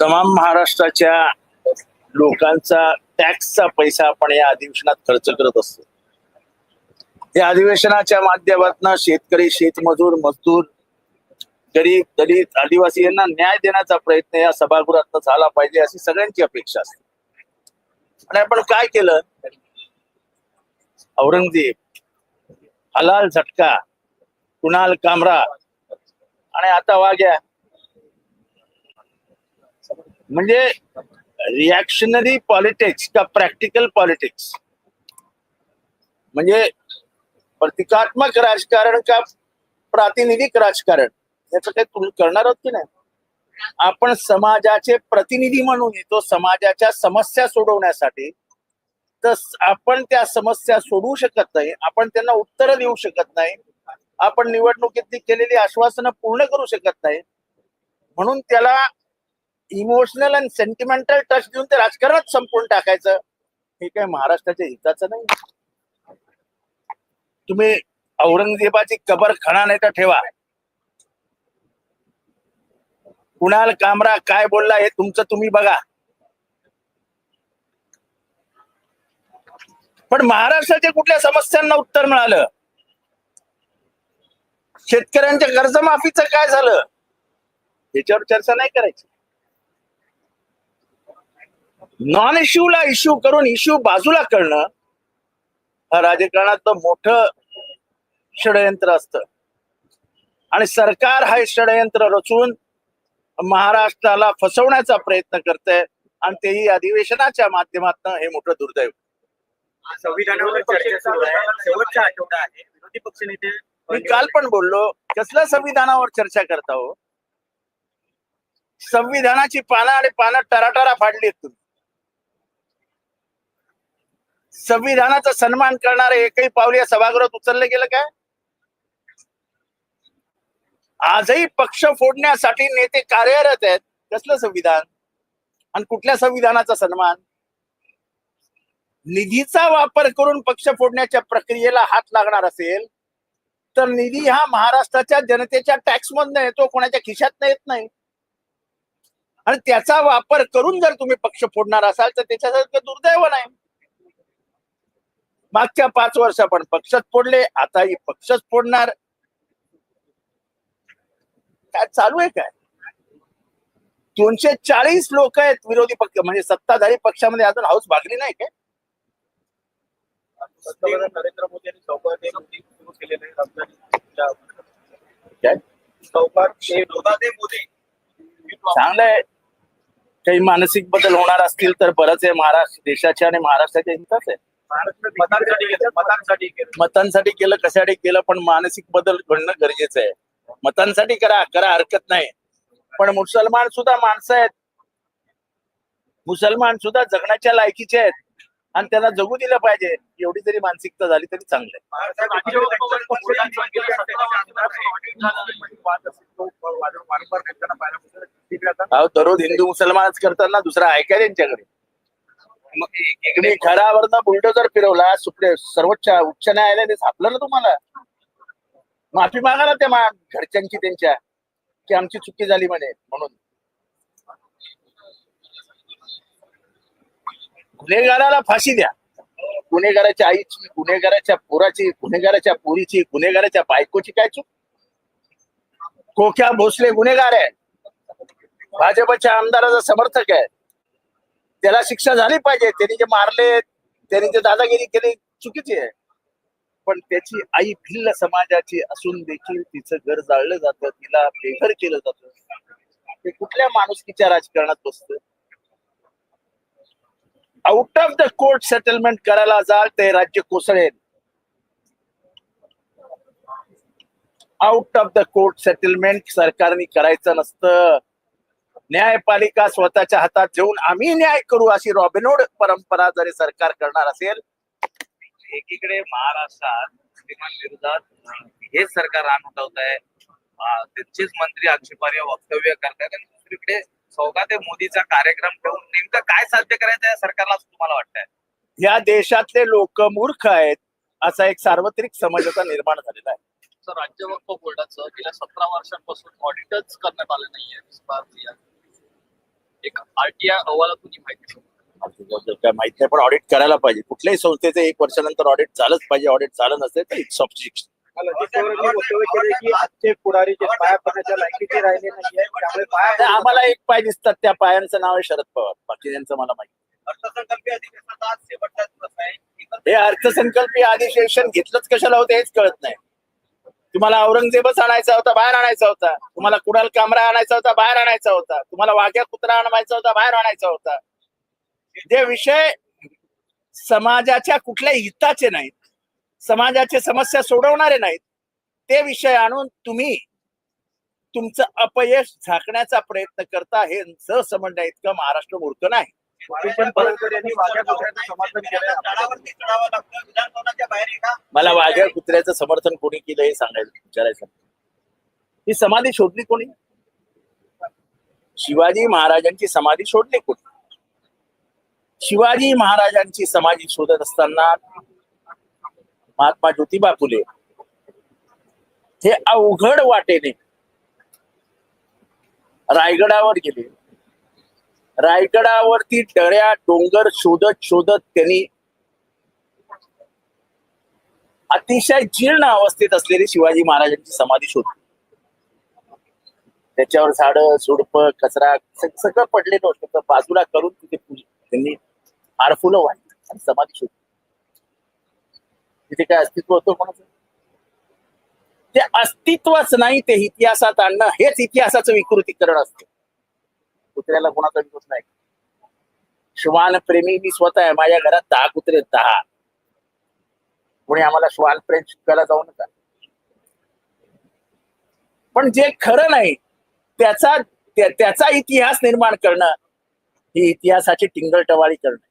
तमाम महाराष्ट्राच्या लोकांचा टॅक्सचा पैसा आपण या अधिवेशनात खर्च करत असतो. या अधिवेशनाच्या माध्यमातून शेतकरी शेतमजूर मजदूर गरीब दलित आदिवासी यांना न्याय देण्याचा प्रयत्न या सभागृहात झाला पाहिजे अशी सगळ्यांची अपेक्षा असते. आणि आपण काय केलं? औरंगजेब हलाल झटका कुणाल कामरा. आणि आता वाग्या. म्हणजे रिॲक्शनरी पॉलिटिक्स का प्रॅक्टिकल पॉलिटिक्स म्हणजे प्रतिकात्मक राजकारण का प्रातिनिधिक राजकारण? याचं काही तुम्ही करणार आहोत की नाही? आपण समाजाचे प्रतिनिधी म्हणून येतो समाजाच्या समस्या सोडवण्यासाठी. तर आपण त्या समस्या सोडवू शकत नाही आपण त्यांना उत्तरं देऊ शकत नाही. आपण निवडणुकीतली केलेली आश्वासनं पूर्ण करू शकत नाही. म्हणून त्याला इमोशनल आणि सेंटिमेंटल टच देऊन ते राजकारणात संपवून टाकायचं. हे काय महाराष्ट्राच्या हिताचं नाही. तुम्ही औरंगजेबाची कबर खणा नाही तर ठेवा. कुणाल कामरा काय बोलला हे तुमचं तुम्ही बघा. पण महाराष्ट्राच्या कुठल्या समस्यांना उत्तर मिळालं? शेतकऱ्यांच्या कर्जमाफीचं काय झालं? याच्यावर चर्चा नाही करायची. नॉन इश्यूला इश्यू करून इश्यू बाजूला करणं हा राजकारणात मोठं षडयंत्र असतं. आणि सरकार हा षडयंत्र रचून महाराष्ट्राला फसवण्याचा प्रयत्न करतंय आणि तेही अधिवेशनाच्या माध्यमातून हे मोठं दुर्दैव. संविधानावर चर्चा सुरू आहे. शेवटचा आठवडा आहे. विरोधी पक्षनेते मी काल पण बोललो कसल्या संविधानावर चर्चा करता हो? संविधानाची पानं आणि पानं टराटरा फाडली आहेत तुम्ही. संविधानाचा सन्मान करणारे एकही पाऊल या सभागृहात उचललं गेलं काय? आजही पक्ष फोडण्यासाठी नेते कार्यरत आहेत. कसलं संविधान? आणि कुठल्या संविधानाचा सन्मान? निधीचा वापर करून पक्ष फोडण्याच्या प्रक्रियेला हात लागणार असेल तर निधी हा महाराष्ट्राच्या जनतेच्या टॅक्स मधनं येतो कोणाच्या खिशात येत नाही. आणि त्याचा वापर करून जर तुम्ही पक्ष फोडणार असाल तर त्याच्यासारखं दुर्दैव नाही. मागच्या पाच वर्ष आपण पक्षच फोडले आताही पक्षच फोडणार. काय चालू आहे काय? दोनशे चाळीस लोक आहेत विरोधी पक्ष म्हणजे सत्ताधारी पक्षामध्ये अजून हाऊस भागली नाही काय? पंतप्रधान नरेंद्र मोदी यांनी चौकात एक सुरू केलेलं आहे रमजानच्या काय? चौकात दोघांचे मोदी चांगलं आहे. काही मानसिक बदल होणार असतील तर बरंच आहे. महाराष्ट्र देशाच्या आणि महाराष्ट्राच्या हिताच आहे. महाराष्ट्र मतांसाठी केलं मतांसाठी केलं. मतांसाठी केलं कशासाठी केलं पण मानसिक बदल घडणं गरजेचं आहे. मतांसाठी करा करा हरकत नाही. पण मुसलमान सुद्धा माणसं आहेत. मुसलमान सुद्धा जगण्याच्या लायकीचे आहेत. आणि त्यांना जगू दिलं पाहिजे एवढी जरी मानसिकता झाली तरी चांगलं आहे दररोज हिंदू मुसलमानच करताना दुसरा ऐकाय त्यांच्याकडे मग इकडे घरावरनं बुलडोजर फिरवला सुप्रीम सर्वोच्च उच्च न्यायालयाने झापलं ना तुम्हाला माफी मागा ना त्या घरच्यांची त्यांच्या की आमची चुकी झाली म्हणे म्हणून गुन्हेगाराला फाशी द्या. गुन्हेगाराच्या आईची गुन्हेगाराच्या पोराची गुन्हेगाराच्या पोरीची गुन्हेगाराच्या बायकोची काय चूक? कोक्या भोसले गुन्हेगार आहे भाजपच्या आमदाराचा समर्थक आहे. त्याला शिक्षा झाली पाहिजे. त्यांनी जे मारले त्यांनी जे दादागिरी केली चुकीची आहे. पण त्याची आई भिल्ल समाजाची असून देखील तिचं घर जाळलं जातं तिला बेघर केलं जातं. ते कुठल्या माणुसकीच्या राजकारणात बसतं? Out of the court settlement करायला जाल ते राज्य कोसळेल. Out of the court settlement सरकारने करायचं नसतं. न्यायपालिका स्वतःच्या हातात घेऊन आम्ही न्याय करू अशी रॉबिनोड परंपरा जरी सरकार करणार असेल एकीकडे महाराष्ट्रात श्रीमान विरोधात हेच सरकार रान उठवत आहे त्यांचेच मंत्री आक्षेपार्ह वक्तव्य करतायत आणि दुसरीकडे सौगाते मोदीचा कार्यक्रम ठेवून नेमकं काय साध्य करायचं आहे सरकारला असं तुम्हाला वाटतंय? या देशातले लोक मूर्ख आहेत असा एक सार्वत्रिक समज आता निर्माण झालेला आहे. राज्य वक्फ बोर्डाचं गेल्या सतरा वर्षांपासून ऑडिटच करण्यात आलं नाहीये एक आरटीआय अहवालातून ही माहिती काय माहीत नाही पण ऑडिट करायला पाहिजे. कुठल्याही संस्थेचं एक वर्षानंतर ऑडिट झालंच पाहिजे. ऑडिट झालं नसेल तर इट्स ऑफ आम्हाला एक पाय दिसतात त्या पायांचं नाव आहे शरद पवार बाकी त्यांचं मला माहिती हे अर्थसंकल्पीय अधिवेशन घेतलंच कशाला होतं हेच कळत नाही. तुम्हाला औरंगजेबच आणायचा होता बाहेर आणायचा होता. तुम्हाला कुडाल कामरा आणायचा होता बाहेर आणायचा होता. तुम्हाला वाघ्या कुत्रा आणायचा होता बाहेर आणायचा होता. जे विषय समाजाच्या कुठल्या हिताचे नाहीत समाजाचे समस्या सोडवणारे नाहीत. ते विषय आणून तुम्ही तुमचं अपयश झाकण्याचा प्रयत्न करता हे सहसमजण्या इतकं महाराष्ट्र मूर्ख नाही. मला वाघ्या कुत्र्याचं समर्थन कोणी केलं हे सांगायचं विचारायचं ही समाधी शोधली कोणी? शिवाजी महाराजांची समाधी शोधली कोणी? शिवाजी महाराजांची समाधी शोधत असताना महात्मा ज्योतिबा फुले. हे अवघड वाटेने रायगडावर गेले. रायगडावरती डळ्या डोंगर शोधत शोधत त्यांनी अतिशय जीर्ण अवस्थेत असलेली शिवाजी महाराजांची समाधी शोधली. त्याच्यावर झाड झुडप कचरा सगळं पडलेलं होतं. बाजूला करून तिथे त्यांनी हार फुलं आणि समाधी शोधली. तिथे काय अस्तित्व होतं कोणाचं? ते अस्तित्वच नाही ते इतिहासात आणणं हेच इतिहासाचं विकृतीकरण असतं. कुत्र्याला कोणाचा विरोध नाही. श्वान प्रेमी मी स्वतः आहे माझ्या घरात दहा कुत्रे दहा. कोणी आम्हाला श्वान प्रेम शिकायला जाऊ नका. पण जे खरं नाही त्याचा त्याचा इतिहास निर्माण करणं ही इतिहासाची टिंगलटवाळी करणं.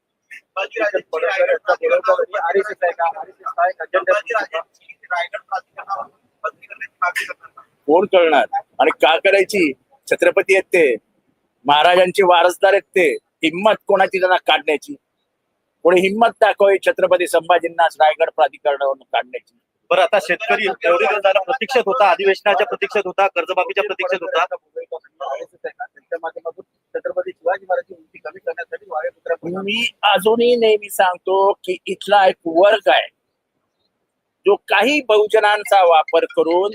कोण कळणार आणि का करायची? छत्रपती आहेत ते. महाराजांचे वारसदार आहेत ते. हिंमत कोणाची त्यांना काढण्याची? कोणी हिंमत दाखवाय छत्रपती संभाजींना रायगड प्राधिकरणावरून काढण्याची? बरं आता शेतकरी एवढे प्रतीक्षेत होता अधिवेशनाच्या प्रतीक्षेत होता कर्जमाफीच्या प्रतीक्षेत होता आरएसएस आहे का त्यांच्या माध्यमातून छत्रपती शिवाजी महाराजांची उंची कमी करण्यासाठी वाघ्या कुत्र्या मी अजूनही नेहमी सांगतो की इथला एक वर्ग आहे. जो काही बहुजनांचा वापर करून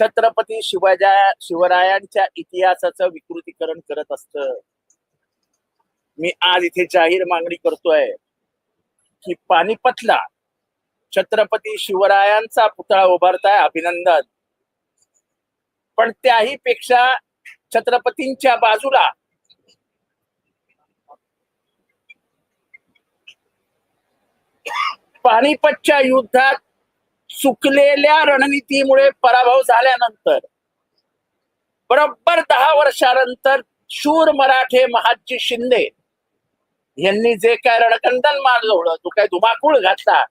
छत्रपती शिवाजा शिवरायांच्या इतिहासाचं विकृतीकरण करत असत. मी आज इथे जाहीर मागणी करतोय की पानिपतला छत्रपती शिवरायांचा पुतळा उभारताय अभिनंदन. पण त्याही पेक्षा छत्रपतींच्या बाजूला पानिपतच्या युद्धात चुकलेल्या रणनीतीमुळे पराभव झाल्यानंतर बरोबर दहा वर्षानंतर शूर मराठे महाजी शिंदे यांनी जे काय रणकंदन मारलं तो काय धुमाकूळ घातला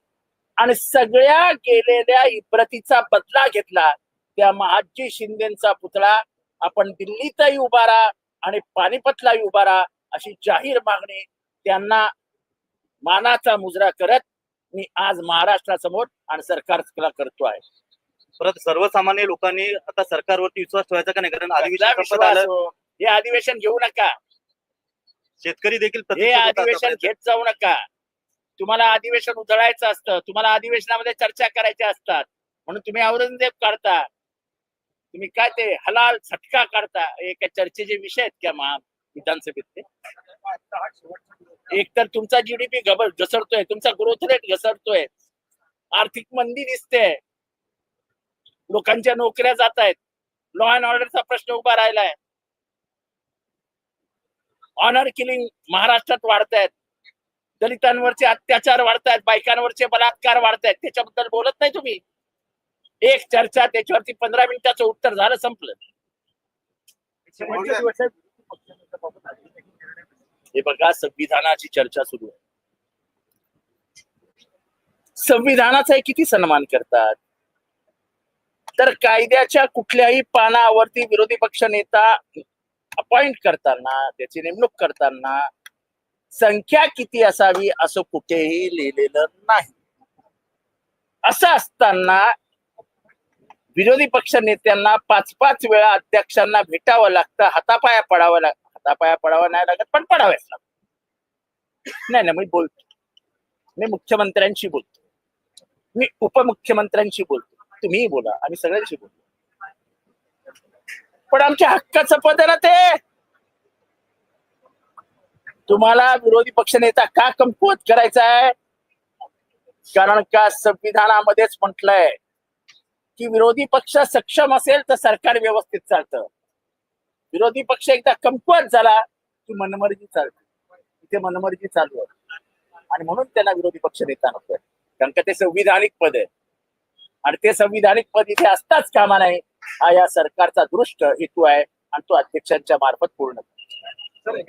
आणि सगळ्या गेलेल्या इब्रतीचा बदला घेतला त्या महाजी शिंदेचा पुतळा आपण दिल्लीतही उभारा आणि पानिपतलाही उभारा अशी जाहीर मागणी त्यांना मानाचा मुजरा करत मी आज महाराष्ट्रासमोर आणि सरकारला करतो आहे परत सर्वसामान्य लोकांनी आता सरकारवरती विश्वास ठेवायचा का नाही? कारण अधिवेशन संपत विश्वास आलं. हो? हे अधिवेशन घेऊ नका. शेतकरी देखील हे प्रतीक्षेत होता अधिवेशन आतापर्यंत. घेत जाऊ नका. तुम्हाला अधिवेशन उधळायचं असतं. तुम्हाला अधिवेशनामध्ये चर्चा करायच्या असतात. म्हणून तुम्ही औरंगजेब काढता. तुम्ही काय ते हलाल झटका काढता. हे काय चर्चेचे विषय आहेत का महा विधानसभेतले. एक तर तुमचा जीडीपी घसरतोय तुमचा ग्रोथ रेट घसरतोय. आर्थिक मंदी दिसते. लोकांच्या नोकऱ्या जात आहेत लॉ अँड ऑर्डरचा प्रश्न उभा राहिलाय. ऑनर किलिंग महाराष्ट्रात वाढत आहेत दलितांवरचे अत्याचार वाढतायत बायकांवरचे बलात्कार वाढतायत. त्याच्याबद्दल बोलत नाही तुम्ही. एक चर्चा त्याच्यावरती पंधरा मिनिटाचं उत्तर झालं संपलं. हे बघा संविधानाची चर्चा सुरू आहे. संविधानाचा किती सन्मान करतात? तर कायद्याच्या कुठल्याही पानावरती विरोधी पक्ष नेता अपॉइंट करताना त्याची नेमणूक करताना संख्या किती असावी असं कुठेही लिहिलेलं नाही. असं असताना विरोधी पक्ष नेत्यांना पाच पाच वेळा अध्यक्षांना भेटावं लागतं हातापाया पडावं लाग हातापाया पडावं नाही लागत पण पडावेच लागत. नाही नाही मी बोलतो. मी मुख्यमंत्र्यांशी बोलतो. मी उपमुख्यमंत्र्यांशी बोलतो. तुम्हीही बोला आम्ही सगळ्यांशी बोलतो. पण आमच्या हक्काचं पद आहे ना ते. तुम्हाला विरोधी पक्ष नेता का कमकुवत करायचा आहे कारण का संविधानामध्येच म्हटलंय की विरोधी पक्ष सक्षम असेल तर सरकार व्यवस्थित चालतं. विरोधी पक्ष एकदा कमकुवत झाला की मनमर्जी चालते. इथे मनमर्जी चालू आहे. आणि म्हणून त्यांना विरोधी पक्ष नेता नकोय कारण का ते संविधानिक पद आहे. आणि ते संविधानिक पद इथे असताच कामा नाही हा या सरकारचा दृष्ट हेतू आहे आणि तो अध्यक्षांच्या मार्फत पूर्ण सर